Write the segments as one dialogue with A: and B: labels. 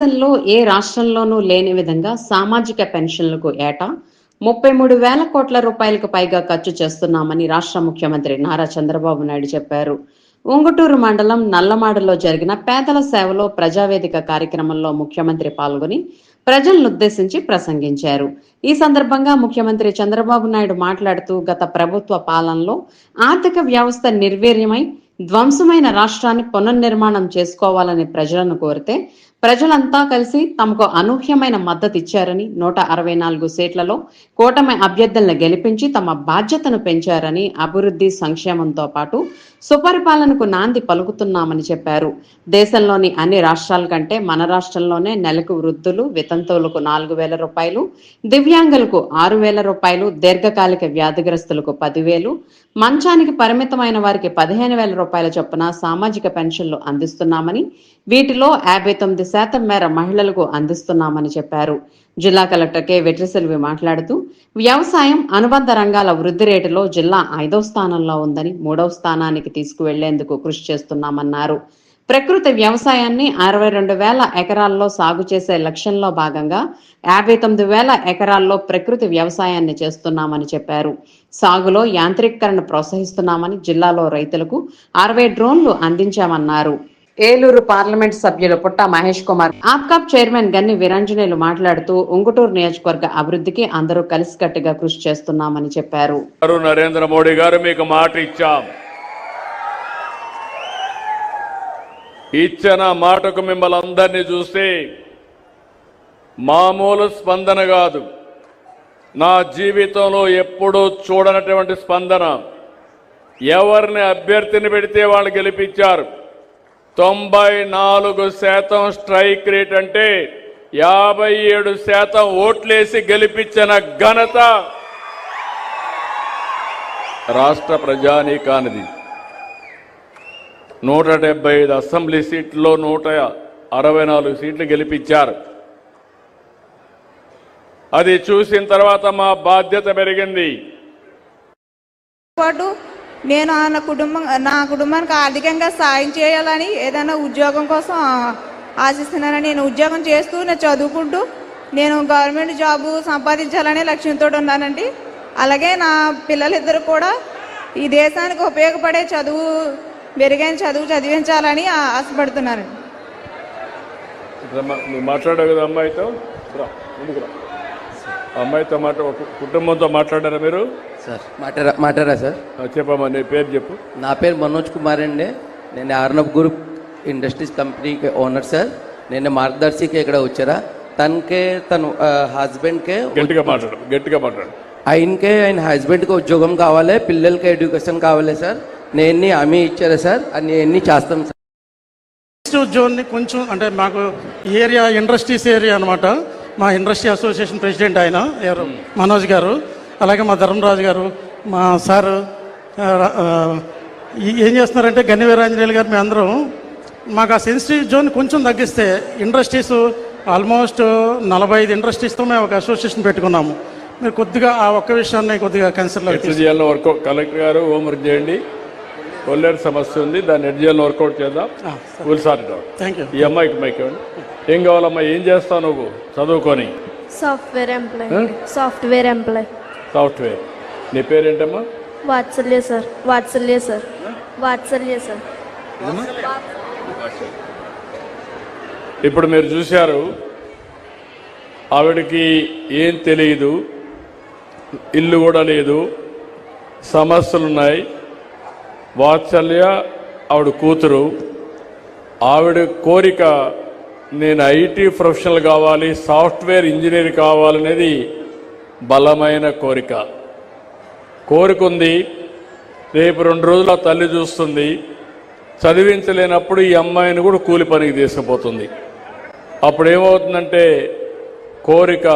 A: దేశంలో ఏ రాష్ట్రంలోనూ లేని విధంగా సామాజిక పెన్షన్లకు ఏటా ముప్పై మూడు వేల కోట్ల రూపాయలకు పైగా ఖర్చు చేస్తున్నామని రాష్ట్ర ముఖ్యమంత్రి నారా చంద్రబాబు నాయుడు చెప్పారు. ఉంగుటూరు మండలం నల్లమాడలో జరిగిన పేదల సేవలో ప్రజావేదిక కార్యక్రమంలో ముఖ్యమంత్రి పాల్గొని ప్రజలను ఉద్దేశించి ప్రసంగించారు. ఈ సందర్భంగా ముఖ్యమంత్రి చంద్రబాబు నాయుడు మాట్లాడుతూ గత ప్రభుత్వ పాలనలో ఆర్థిక వ్యవస్థ నిర్వీర్యమై ధ్వంసమైన రాష్ట్రాన్ని పునర్నిర్మాణం చేసుకోవాలని ప్రజలను కోరితే ప్రజలంతా కలిసి తమకు అనూహ్యమైన మద్దతు ఇచ్చారని నూట అరవై నాలుగు సీట్లలో కూటమి అభ్యర్థులను గెలిపించి తమ బాధ్యతను పెంచారని అభివృద్ధి సంక్షేమంతో పాటు సుపరిపాలనకు నాంది పలుకుతున్నామని చెప్పారు. దేశంలోని అన్ని రాష్ట్రాల కంటే మన రాష్ట్రంలోనే నెలకు వృద్ధులు వితంతువులకు నాలుగు వేల రూపాయలు దివ్యాంగులకు ఆరు వేల రూపాయలు దీర్ఘకాలిక వ్యాధిగ్రస్తులకు పదివేలు మంచానికి పరిమితమైన వారికి పదిహేను వేల రూపాయల చొప్పున సామాజిక పెన్షన్లు అందిస్తున్నామని వీటిలో యాభై తొమ్మిది శాతం మేర మహిళలకు అందిస్తున్నామని చెప్పారు. జిల్లా కలెక్టర్ కె వెట్రిసెల్వి మాట్లాడుతూ వ్యవసాయం అనుబంధ రంగాల వృద్ధి రేటులో జిల్లా ఐదో స్థానంలో ఉందని మూడవ స్థానానికి తీసుకువెళ్ళేందుకు కృషి చేస్తున్నామన్నారు. ప్రకృతి వ్యవసాయాన్ని అరవై రెండు వేల ఎకరాల్లో సాగు చేసే లక్ష్యంలో భాగంగా యాభై తొమ్మిది వేల ఎకరాల్లో ప్రకృతి వ్యవసాయాన్ని చేస్తున్నామని చెప్పారు. సాగులో యాంత్రీకరణ ప్రోత్సహిస్తున్నామని జిల్లాలో రైతులకు అరవై డ్రోన్లు అందించామన్నారు. ఏలూరు పార్లమెంట్ సభ్యులు పుట్ట మహేష్ కుమార్ ఆప్కాప్ చైర్మన్ గన్ని వీరాంజనేయులు మాట్లాడుతూ ఉంగుటూరు నియోజకవర్గ అభివృద్ధికి అందరూ కలిసికట్టుగా కృషి చేస్తున్నామని చెప్పారు.
B: నరేంద్ర మోడీ గారు మీకు మాట ఇచ్చాం. ఇచ్చిన మాటకు మిమ్మల్ని అందరినీ చూస్తే మామూలు స్పందన కాదు. నా జీవితంలో ఎప్పుడూ చూడనటువంటి స్పందన ఎవరిని అభ్యర్థిని పెడితే వాళ్ళు గెలిపించారు? తొంభై నాలుగు శాతం స్ట్రైక్ రేట్ అంటే యాభై ఏడు శాతం ఓట్లేసి గెలిపించిన ఘనత రాష్ట్ర ప్రజానీకానిది. నూట డెబ్బై ఐదు అసెంబ్లీ సీట్లో నూట అరవై నాలుగు సీట్లు గెలిపించారు. అది చూసిన తర్వాత మా బాధ్యత పెరిగింది.
C: పాటు నేను నా కుటుంబం నా కుటుంబానికి ఆర్థికంగా సాయం చేయాలని ఏదైనా ఉద్యోగం కోసం ఆశిస్తున్నానని నేను ఉద్యోగం చేస్తూ నేను చదువుకుంటూ నేను గవర్నమెంట్ జాబు సంపాదించాలనే లక్ష్యంతో ఉన్నానండి. అలాగే నా పిల్లలిద్దరు కూడా ఈ దేశానికి ఉపయోగపడే చదువు మెరుగైన చదువు చదివించాలని ఆశపడుతున్నానండి
B: రమ్మ, కదా అమ్మాయితో? అమ్మాయితో మాట కుటుంబంతో మాట్లాడారా మీరు?
D: సార్. మాట్లాడా మాట్లాడా సార్?
B: చెప్పమ్మా నీ పేరు చెప్పు.
D: నా పేరు మనోజ్ కుమార్ అండి. నేను ఆర్నబ్ గ్రూప్ ఇండస్ట్రీస్ కంపెనీకి ఓనర్ సార్. నేను మార్గదర్శికి ఇక్కడ వచ్చారా. తనకే తను హస్బెండ్కే
B: గట్టిగా మాట్లాడు గట్టిగా మాట్లాడు.
D: ఆయనకే ఆయన హస్బెండ్కి ఉద్యోగం కావాలి పిల్లలకి ఎడ్యుకేషన్ కావాలి సార్. నేను హామీ ఇచ్చారా సార్? అని అన్ని చేస్తాం సార్?
E: జోన్ని కొంచెం అంటే మాకు ఏరియా ఇండస్ట్రీస్ ఏరియా అనమాట మా ఇండస్ట్రీ అసోసియేషన్ ప్రెసిడెంట్ ఆయన ఎవరు? మనోజ్ గారు. అలాగే మా ధర్మరాజు గారు మా సారు ఏం చేస్తున్నారంటే గన్ని వీరాంజనేయులు గారు మేము అందరం మాకు ఆ సెన్సిటివ్ జోన్ కొంచెం తగ్గిస్తే ఇండస్ట్రీస్ ఆల్మోస్ట్ నలభై ఐదు ఇండస్ట్రీస్తో మేము ఒక అసోసియేషన్ పెట్టుకున్నాము. మీరు కొద్దిగా ఆ ఒక్క విషయాన్ని కొద్దిగా కన్సిడర్
B: చేయాలని వర్కౌట్ కలెక్టర్ గారు హోంవర్క్ చేయండి. కొల్లేరు సమస్య ఉంది దాన్ని ఎట్ చేయాలని వర్కౌట్ చేద్దాం. విల్ అవుట్
E: థ్యాంక్ యూ
B: ఈ అమ్మాయికి మైక్ ఇవ్వండి. ఏం కావాలమ్మా ఏం చేస్తావు నువ్వు? చదువుకొని.
F: Software employee software employee
B: software. నీ పేరేంటమ్మా?
F: Vatsalya sir. Vatsalya sir. Vatsalya sir.
B: ఇప్పుడు మీరు చూశారు ఆవిడకి ఏం తెలియదు ఇల్లు కూడా లేదు సమస్యలు ఉన్నాయి వాత్సల్య ఆవిడ కూతురు. ఆవిడ కోరిక నేను ఐటీ ప్రొఫెషనల్ కావాలి సాఫ్ట్వేర్ ఇంజనీర్ కావాలనేది బలమైన కోరిక. కోరిక ఉంది రేపు రెండు రోజుల తల్లి చూస్తుంది చదివించలేనప్పుడు ఈ అమ్మాయిని కూడా కూలి పనికి తీసుకుపోతుంది. అప్పుడు ఏమవుతుందంటే కోరిక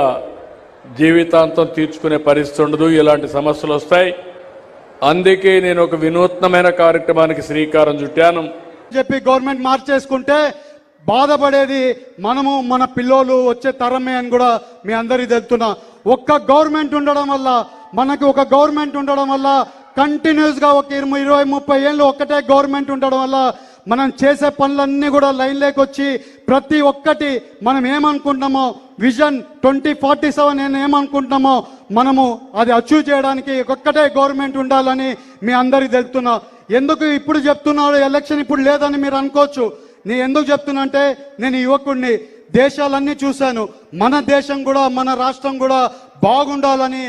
B: జీవితాంతం తీర్చుకునే పరిస్థితి ఉండదు ఇలాంటి సమస్యలు వస్తాయి. అందుకే నేను ఒక వినూత్నమైన కార్యక్రమానికి శ్రీకారం చుట్టాను.
G: చెప్పి గవర్నమెంట్ మార్చేసుకుంటే బాధపడేది మనము మన పిల్లోలు వచ్చే తరమే అని కూడా మీ అందరికీ తెలుతున్నా ఒక్క గవర్నమెంట్ ఉండడం వల్ల మనకు ఒక గవర్నమెంట్ ఉండడం వల్ల కంటిన్యూస్గా ఒక ఇరవై ఇరవై ముప్పై ఏళ్ళు ఒక్కటే గవర్నమెంట్ ఉండడం వల్ల మనం చేసే పనులన్నీ కూడా లైన్లోకి వచ్చి ప్రతి ఒక్కటి మనం ఏమనుకుంటున్నామో విజన్ ట్వంటీ ఫార్టీ సెవెన్ నేను ఏమనుకుంటున్నామో మనము అది అచీవ్ చేయడానికి ఒక్కటే గవర్నమెంట్ ఉండాలని మీ అందరికి తెలుపుతున్నా. ఎందుకు ఇప్పుడు చెప్తున్నారు ఎలక్షన్ ఇప్పుడు లేదని మీరు అనుకోవచ్చు. నేను ఎందుకు చెప్తున్నా అంటే నేను యువకుడిని దేశాలన్నీ చూశాను. మన దేశం కూడా మన రాష్ట్రం కూడా బాగుండాలని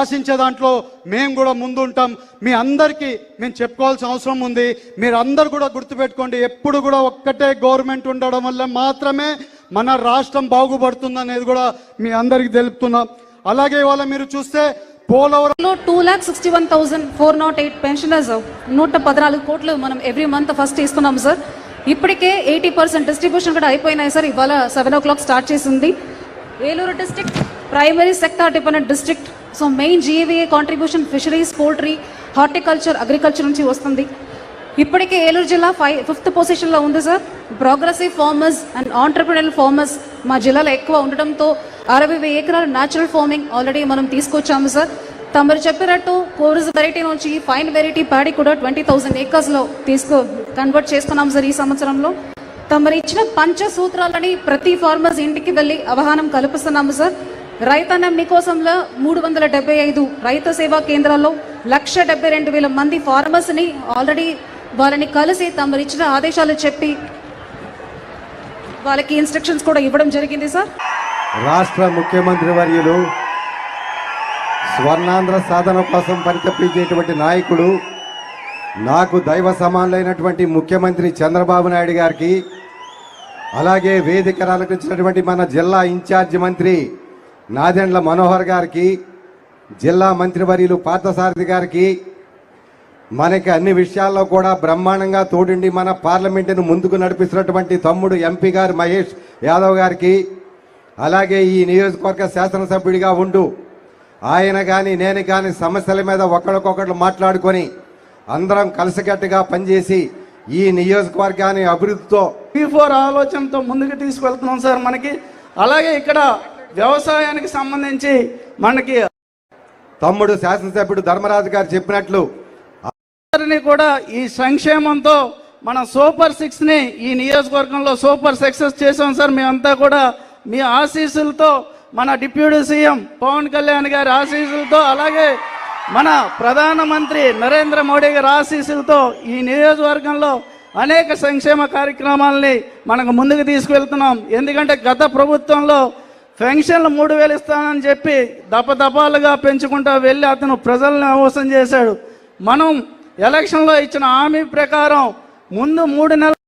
G: ఆశించే దాంట్లో మేము కూడా ముందుంటాం. మీ అందరికీ మేము చెప్పుకోవాల్సిన అవసరం ఉంది. మీరు అందరు కూడా గుర్తుపెట్టుకోండి ఎప్పుడు కూడా ఒక్కటే గవర్నమెంట్ ఉండడం వల్ల మాత్రమే మన రాష్ట్రం బాగుపడుతుంది అనేది కూడా మీ అందరికీ తెలుపుతున్నాం. అలాగే ఇవాళ మీరు చూస్తే Polavaram
H: two lakh sixty one thousand four naught eight pensioners నూట పద్నాలుగు కోట్లు మనం ఎవ్రీ మంత్ ఫస్ట్ ఇస్తున్నాం సార్ ఇప్పటికే ఎయిటీ పర్సెంట్ డిస్ట్రిబ్యూషన్ కూడా అయిపోయినాయి సార్. ఇవాళ సెవెన్ ఓ క్లాక్ స్టార్ట్ చేసింది. Eluru district primary sector dependent district. So main GVA contribution fisheries poultry horticulture agriculture నుంచి వస్తుంది. ఇప్పటికే ఏలూరు జిల్లా ఫైవ్ ఫిఫ్త్ పొజిషన్లో ఉంది sir. Progressive farmers and entrepreneurial farmers మా జిల్లాలో ఎక్కువ ఉండటంతో అరవై వెయ్యి ఎకరాల న్యాచురల్ ఫార్మింగ్ ఆల్రెడీ మనం తీసుకొచ్చాము సార్. తమరు చెప్పినట్టు కోర్స్ వెరైటీ నుంచి ఫైన్ వెరైటీ ప్యాడీ కూడా ట్వంటీ థౌసండ్ ఏకర్స్లో తీసుకో కన్వర్ట్ చేసుకున్నాం సార్ ఈ సంవత్సరంలో. తమరు ఇచ్చిన పంచ సూత్రాలని ప్రతి ఫార్మర్స్ ఇంటికి వెళ్ళి అవగాహన కల్పిస్తున్నాము సార్. రైతన్న మీకోసంలో మూడు వందల డెబ్బై ఐదు రైతు సేవా కేంద్రాల్లో లక్ష డెబ్బై రెండు వేల మంది ఫార్మర్స్ని ఆల్రెడీ వాళ్ళని కలిసి తమరు ఇచ్చిన ఆదేశాలు చెప్పి వాళ్ళకి ఇన్స్ట్రక్షన్స్ కూడా ఇవ్వడం జరిగింది సార్.
I: రాష్ట్ర ముఖ్యమంత్రి వర్యులు స్వర్ణాంధ్ర సాధన కోసం పరితపించేటువంటి నాయకుడు నాకు దైవ సమానులైనటువంటి ముఖ్యమంత్రి చంద్రబాబు నాయుడు గారికి అలాగే వేదిక అలంకరించినటువంటి మన జిల్లా ఇన్ఛార్జి మంత్రి నాదెండ్ల మనోహర్ గారికి జిల్లా మంత్రివర్యులు పార్థసారథి గారికి మనకి అన్ని విషయాల్లో కూడా బ్రహ్మాండంగా తోడుండి మన పార్లమెంటును ముందుకు నడిపిస్తున్నటువంటి తమ్ముడు ఎంపీ గారు మహేష్ యాదవ్ గారికి అలాగే ఈ నియోజకవర్గ శాసనసభ్యుడిగా ఉంటూ ఆయన కానీ నేను కానీ సమస్యల మీద ఒకరికొకరు మాట్లాడుకొని అందరం కలిసికట్టుగా పనిచేసి ఈ నియోజకవర్గాన్ని అభివృద్ధితో
E: పీ ఫోర్ ఆలోచనతో ముందుకు తీసుకెళ్తున్నాం సార్ మనకి. అలాగే ఇక్కడ వ్యవసాయానికి సంబంధించి మనకి
I: తమ్ముడు శాసనసభ్యుడు ధర్మరాజు గారు చెప్పినట్లు
E: అందరినీ కూడా ఈ సంక్షేమంతో మన సూపర్ సిక్స్ని ఈ నియోజకవర్గంలో సూపర్ సక్సెస్ చేసాం సార్. మేమంతా కూడా మీ ఆశీస్సులతో మన డిప్యూటీ సీఎం పవన్ కళ్యాణ్ గారి ఆశీస్సులతో అలాగే మన ప్రధానమంత్రి నరేంద్ర మోడీ గారి ఆశీస్సులతో ఈ నియోజకవర్గంలో అనేక సంక్షేమ కార్యక్రమాలని మనకు ముందుకు తీసుకువెళ్తున్నాం. ఎందుకంటే గత ప్రభుత్వంలో పెన్షన్లు మూడు వేలు ఇస్తానని చెప్పి దపదపాలుగా పెంచుకుంటూ వెళ్ళి అతను ప్రజల్ని మోసం చేశాడు. మనం ఎలక్షన్లో ఇచ్చిన హామీ ప్రకారం ముందు మూడు నెలలు